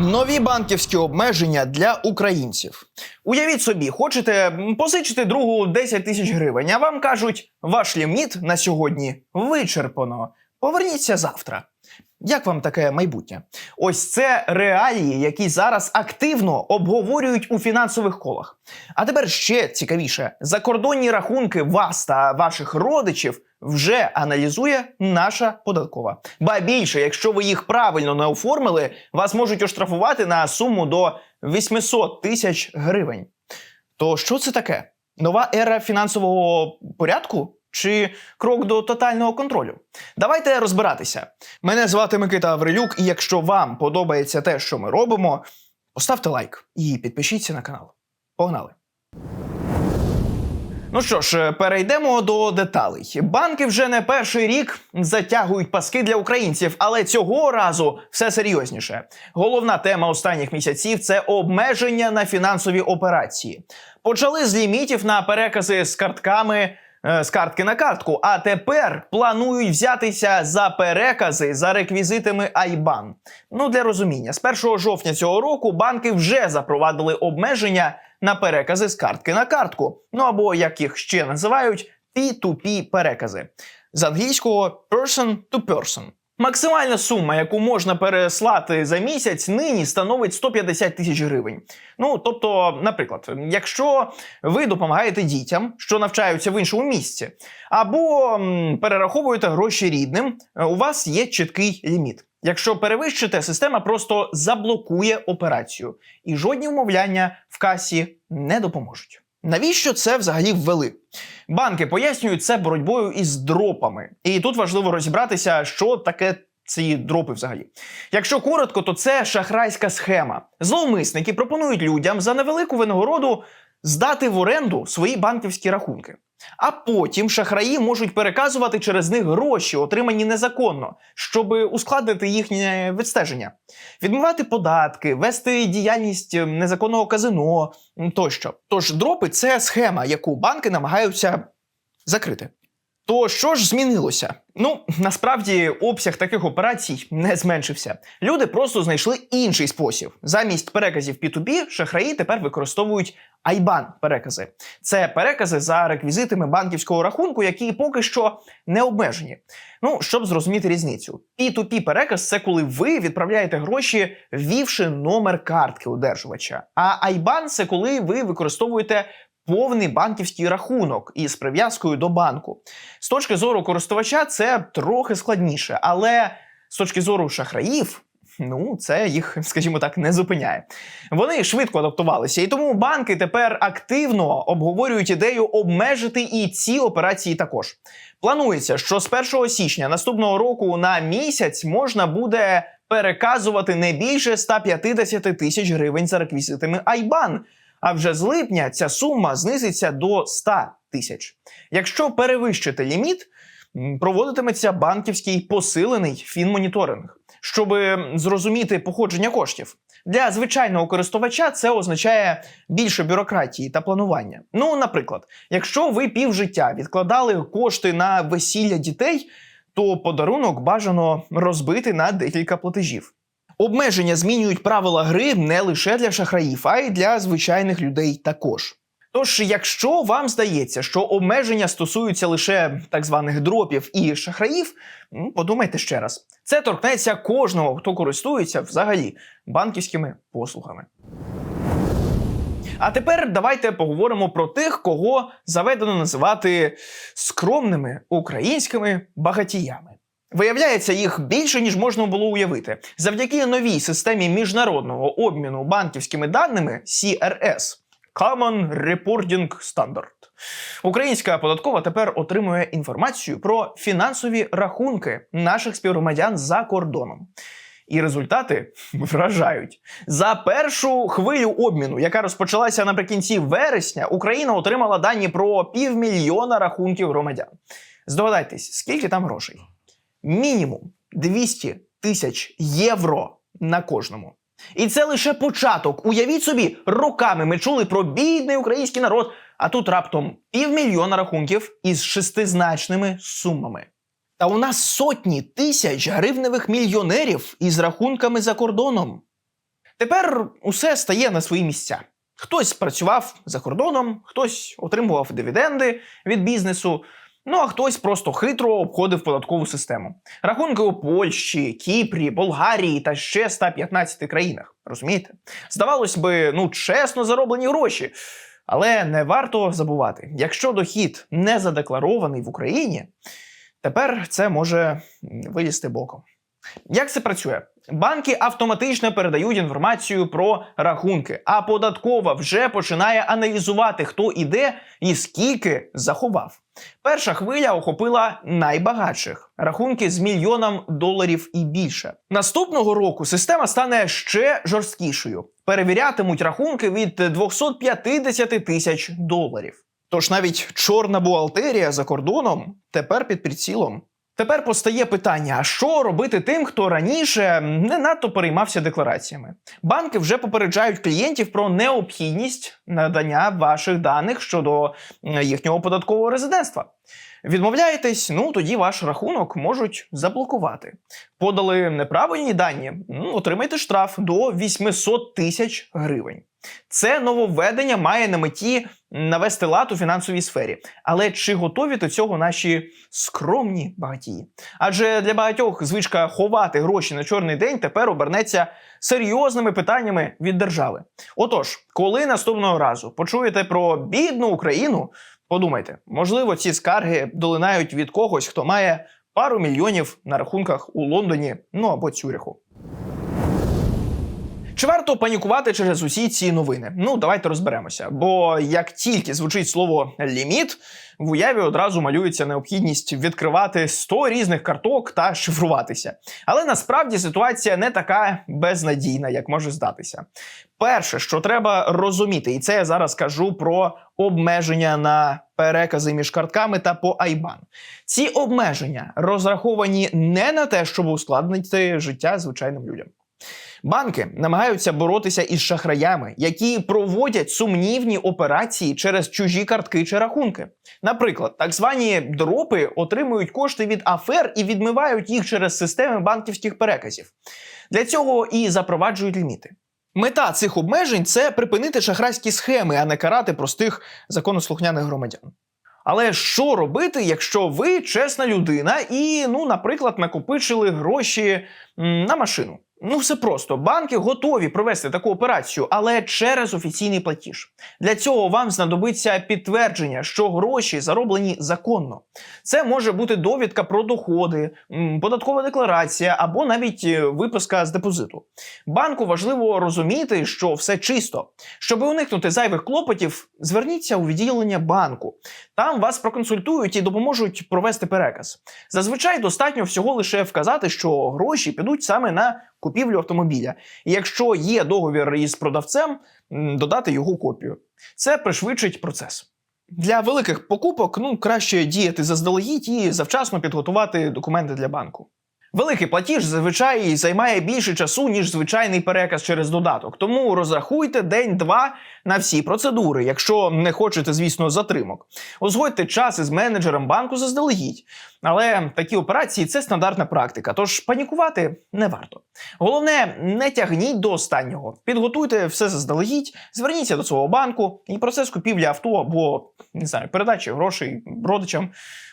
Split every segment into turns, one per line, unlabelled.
Нові банківські обмеження для українців. Уявіть собі, хочете позичити другу 10 тисяч гривень, а вам кажуть, ваш ліміт на сьогодні вичерпано. Поверніться завтра. Як вам таке майбутнє? Ось це реалії, які зараз активно обговорюють у фінансових колах. А тепер ще цікавіше: закордонні рахунки вас та ваших родичів вже аналізує наша податкова. Ба більше, якщо ви їх правильно не оформили, вас можуть оштрафувати на суму до 800 тисяч гривень. То що це таке? Нова ера фінансового порядку? Чи крок до тотального контролю? Давайте розбиратися. Мене звати Микита Аврилюк, і якщо вам подобається те, що ми робимо, поставте лайк і підпишіться на канал. Погнали! Ну що ж, перейдемо до деталей. Банки вже не перший рік затягують паски для українців, але цього разу все серйозніше. Головна тема останніх місяців це обмеження на фінансові операції. Почали з лімітів на перекази з картками. Е, З картки на картку, а тепер планують взятися за перекази за реквізитами Айбан. Ну для розуміння, з 1 жовтня цього року банки вже запровадили обмеження на перекази з картки на картку. Ну або як їх ще називають, P2P перекази з англійського person to person. Максимальна сума, яку можна переслати за місяць, нині становить 150 тисяч гривень. Ну тобто, наприклад, якщо ви допомагаєте дітям, що навчаються в іншому місці, або перераховуєте гроші рідним, у вас є чіткий ліміт. Якщо перевищите, система просто заблокує операцію, і жодні вмовляння в касі не допоможуть. Навіщо це взагалі ввели? Банки пояснюють це боротьбою із дропами. І тут важливо розібратися, що таке ці дропи взагалі. Якщо коротко, то це шахрайська схема. Зловмисники пропонують людям за невелику винагороду здати в оренду свої банківські рахунки. А потім шахраї можуть переказувати через них гроші, отримані незаконно, щоб ускладнити їхнє відстеження, відмивати податки, вести діяльність ем, незаконного казино тощо. Тож дропи це схема, яку банки намагаються закрити. То що ж змінилося? Ну насправді обсяг таких операцій не зменшився. Люди просто знайшли інший спосіб. Замість переказів P2P шахраї тепер використовують IBAN перекази. Це перекази за реквізитами банківського рахунку, які поки що не обмежені. Ну, щоб зрозуміти різницю, P2P переказ це коли ви відправляєте гроші, ввівши номер картки одержувача. А IBAN – це коли ви використовуєте повний банківський рахунок із прив'язкою до банку. З точки зору користувача це трохи складніше, але з точки зору шахраїв. Ну, це їх, скажімо так, не зупиняє. Вони швидко адаптувалися, і тому банки тепер активно обговорюють ідею обмежити і ці операції також. Планується, що з 1 січня наступного року на місяць можна буде переказувати не більше 150 тисяч гривень за реквізитами IBAN, а вже з липня ця сума знизиться до 100 тисяч. Якщо перевищити ліміт, проводитиметься банківський посилений фінмоніторинг, щоб зрозуміти походження коштів. Для звичайного користувача це означає більше бюрократії та планування. Ну, наприклад, якщо ви півжиття відкладали кошти на весілля дітей, то подарунок бажано розбити на декілька платежів. Обмеження змінюють правила гри не лише для шахраїв, а й для звичайних людей також. Тож, якщо вам здається, що обмеження стосуються лише так званих дропів і шахраїв, подумайте ще раз. Це торкнеться кожного, хто користується взагалі банківськими послугами. А тепер давайте поговоримо про тих, кого заведено називати скромними українськими багатіями. Виявляється, їх більше ніж можна було уявити. Завдяки новій системі міжнародного обміну банківськими даними CRS Common Reporting Standard. Українська податкова тепер отримує інформацію про фінансові рахунки наших співгромадян за кордоном. І результати вражають. За першу хвилю обміну, яка розпочалася наприкінці вересня, Україна отримала дані про півмільйона рахунків громадян. Здогадайтесь, скільки там грошей? Мінімум 200 тисяч євро на кожному. І це лише початок. Уявіть собі, роками ми чули про бідний український народ, а тут раптом півмільйона рахунків із шестизначними сумами. Та у нас сотні тисяч гривневих мільйонерів із рахунками за кордоном. Тепер усе стає на свої місця. Хтось працював за кордоном, хтось отримував дивіденди від бізнесу. Ну а хтось просто хитро обходив податкову систему. Рахунки у Польщі, Кіпрі, Болгарії та ще 115 країнах. Розумієте? Здавалось би, ну чесно зароблені гроші. Але не варто забувати, якщо дохід не задекларований в Україні, тепер це може вилізти боком. Як це працює? Банки автоматично передають інформацію про рахунки, а податкова вже починає аналізувати, хто іде і скільки заховав. Перша хвиля охопила найбагатших рахунки з мільйоном доларів і більше. Наступного року система стане ще жорсткішою. Перевірятимуть рахунки від 250 тисяч доларів. Тож навіть чорна бухгалтерія за кордоном тепер під прицілом. Тепер постає питання: а що робити тим, хто раніше не надто переймався деклараціями? Банки вже попереджають клієнтів про необхідність надання ваших даних щодо їхнього податкового резидентства. Відмовляєтесь, ну тоді ваш рахунок можуть заблокувати. Подали неправильні дані, ну, отримайте штраф до 800 тисяч гривень. Це нововведення має на меті навести лад у фінансовій сфері. Але чи готові до цього наші скромні багатії? Адже для багатьох звичка ховати гроші на чорний день тепер обернеться серйозними питаннями від держави. Отож, коли наступного разу почуєте про бідну Україну, подумайте, можливо, ці скарги долинають від когось, хто має пару мільйонів на рахунках у Лондоні, ну або Цюриху. Чи варто панікувати через усі ці новини? Ну, давайте розберемося. Бо як тільки звучить слово ліміт, в уяві одразу малюється необхідність відкривати 100 різних карток та шифруватися. Але насправді ситуація не така безнадійна, як може здатися. Перше, що треба розуміти, і це я зараз кажу про обмеження на перекази між картками та по IBAN. Ці обмеження розраховані не на те, щоб ускладнити життя звичайним людям. Банки намагаються боротися із шахраями, які проводять сумнівні операції через чужі картки чи рахунки. Наприклад, так звані дропи отримують кошти від афер і відмивають їх через системи банківських переказів. Для цього і запроваджують ліміти. Мета цих обмежень це припинити шахрайські схеми, а не карати простих законослухняних громадян. Але що робити, якщо ви чесна людина і, ну, наприклад, накопичили гроші на машину? Ну, все просто. Банки готові провести таку операцію, але через офіційний платіж. Для цього вам знадобиться підтвердження, що гроші зароблені законно. Це може бути довідка про доходи, податкова декларація або навіть е, виписка з депозиту. Банку важливо розуміти, що все чисто. Щоб уникнути зайвих клопотів, зверніться у відділення банку. Там вас проконсультують і допоможуть провести переказ. Зазвичай достатньо всього лише вказати, що гроші підуть саме на купівлю автомобіля. І якщо є договір із продавцем, додати його копію. Це пришвидшить процес. Для великих покупок ну краще діяти заздалегідь і завчасно підготувати документи для банку. Великий платіж зазвичай займає більше часу, ніж звичайний переказ через додаток. Тому розрахуйте день-два на всі процедури, якщо не хочете, звісно, затримок. Узгодьте час із менеджером банку заздалегідь. Але такі операції це стандартна практика, тож панікувати не варто. Головне, не тягніть до останнього. Підготуйте все заздалегідь, зверніться до свого банку, і процес купівлі авто або не знаю, передачі грошей родичам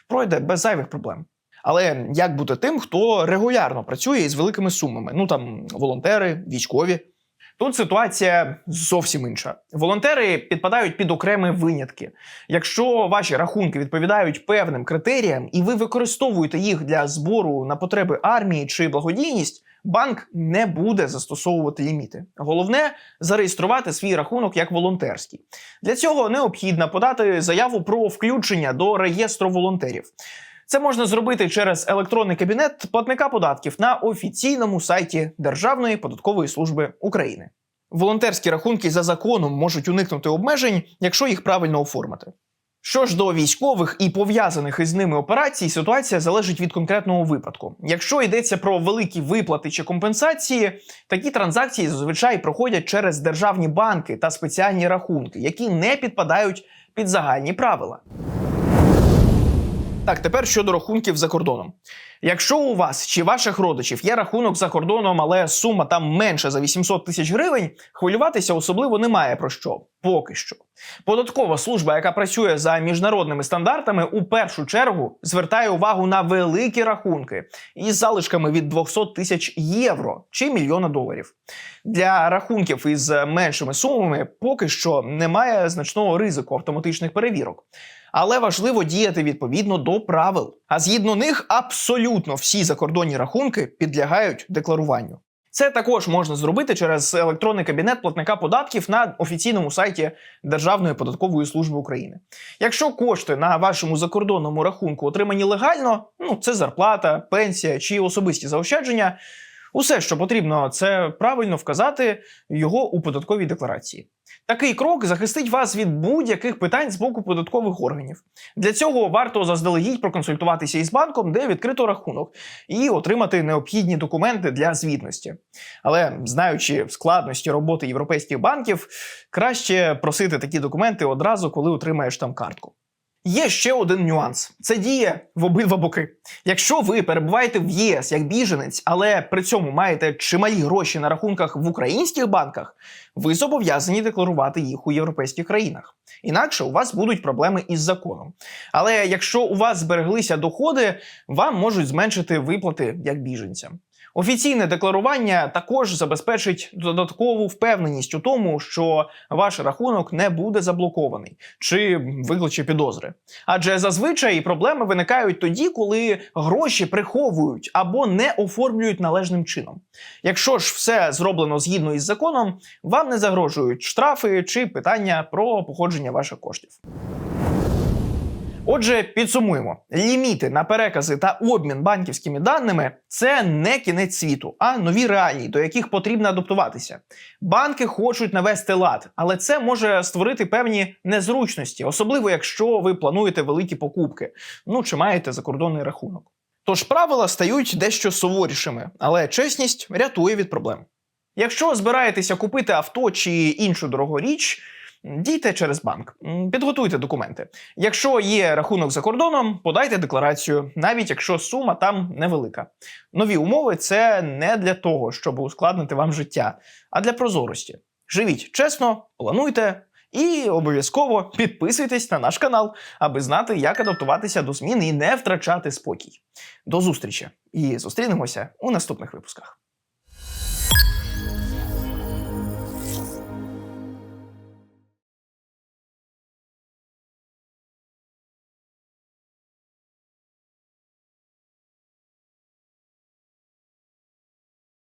пройде без зайвих проблем. Але як бути тим, хто регулярно працює із великими сумами? Ну там волонтери, військові. Тут ситуація зовсім інша. Волонтери підпадають під окремі винятки. Якщо ваші рахунки відповідають певним критеріям, і ви використовуєте їх для збору на потреби армії чи благодійність, банк не буде застосовувати ліміти. Головне зареєструвати свій рахунок як волонтерський. Для цього необхідно подати заяву про включення до реєстру волонтерів. Це можна зробити через електронний кабінет платника податків на офіційному сайті Державної податкової служби України. Волонтерські рахунки за законом можуть уникнути обмежень, якщо їх правильно оформити. Що ж до військових і пов'язаних із ними операцій, ситуація залежить від конкретного випадку. Якщо йдеться про великі виплати чи компенсації, такі транзакції зазвичай проходять через державні банки та спеціальні рахунки, які не підпадають під загальні правила. Так, тепер щодо рахунків за кордоном. Якщо у вас чи ваших родичів є рахунок за кордоном, але сума там менше за 800 тисяч гривень, хвилюватися особливо немає про що. Поки що. Податкова служба, яка працює за міжнародними стандартами, у першу чергу звертає увагу на великі рахунки із залишками від 200 тисяч євро чи мільйона доларів. Для рахунків із меншими сумами поки що немає значного ризику автоматичних перевірок. Але важливо діяти відповідно до правил. А згідно них, абсолютно всі закордонні рахунки підлягають декларуванню. Це також можна зробити через електронний кабінет платника податків на офіційному сайті Державної податкової служби України. Якщо кошти на вашому закордонному рахунку отримані легально, ну це зарплата, пенсія чи особисті заощадження. Усе, що потрібно, це правильно вказати його у податковій декларації. Такий крок захистить вас від будь-яких питань з боку податкових органів. Для цього варто заздалегідь проконсультуватися із банком, де відкрито рахунок, і отримати необхідні документи для звітності. Але знаючи складності роботи європейських банків, краще просити такі документи одразу, коли отримаєш там картку. Є ще один нюанс: це діє в обидва боки. Якщо ви перебуваєте в ЄС як біженець, але при цьому маєте чималі гроші на рахунках в українських банках, ви зобов'язані декларувати їх у європейських країнах. Інакше у вас будуть проблеми із законом. Але якщо у вас збереглися доходи, вам можуть зменшити виплати як біженцям. Офіційне декларування також забезпечить додаткову впевненість у тому, що ваш рахунок не буде заблокований чи викличе підозри. Адже зазвичай проблеми виникають тоді, коли гроші приховують або не оформлюють належним чином. Якщо ж все зроблено згідно із законом, вам не загрожують штрафи чи питання про походження ваших коштів. Отже, підсумуємо: ліміти на перекази та обмін банківськими даними це не кінець світу, а нові реалії, до яких потрібно адаптуватися. Банки хочуть навести лад, але це може створити певні незручності, особливо якщо ви плануєте великі покупки, ну чи маєте закордонний рахунок. Тож правила стають дещо суворішими, але чесність рятує від проблем. Якщо збираєтеся купити авто чи іншу дорогу річ. Дійте через банк, підготуйте документи. Якщо є рахунок за кордоном, подайте декларацію, навіть якщо сума там невелика. Нові умови це не для того, щоб ускладнити вам життя, а для прозорості. Живіть чесно, плануйте і обов'язково підписуйтесь на наш канал, аби знати, як адаптуватися до змін і не втрачати спокій. До зустрічі і зустрінемося у наступних випусках.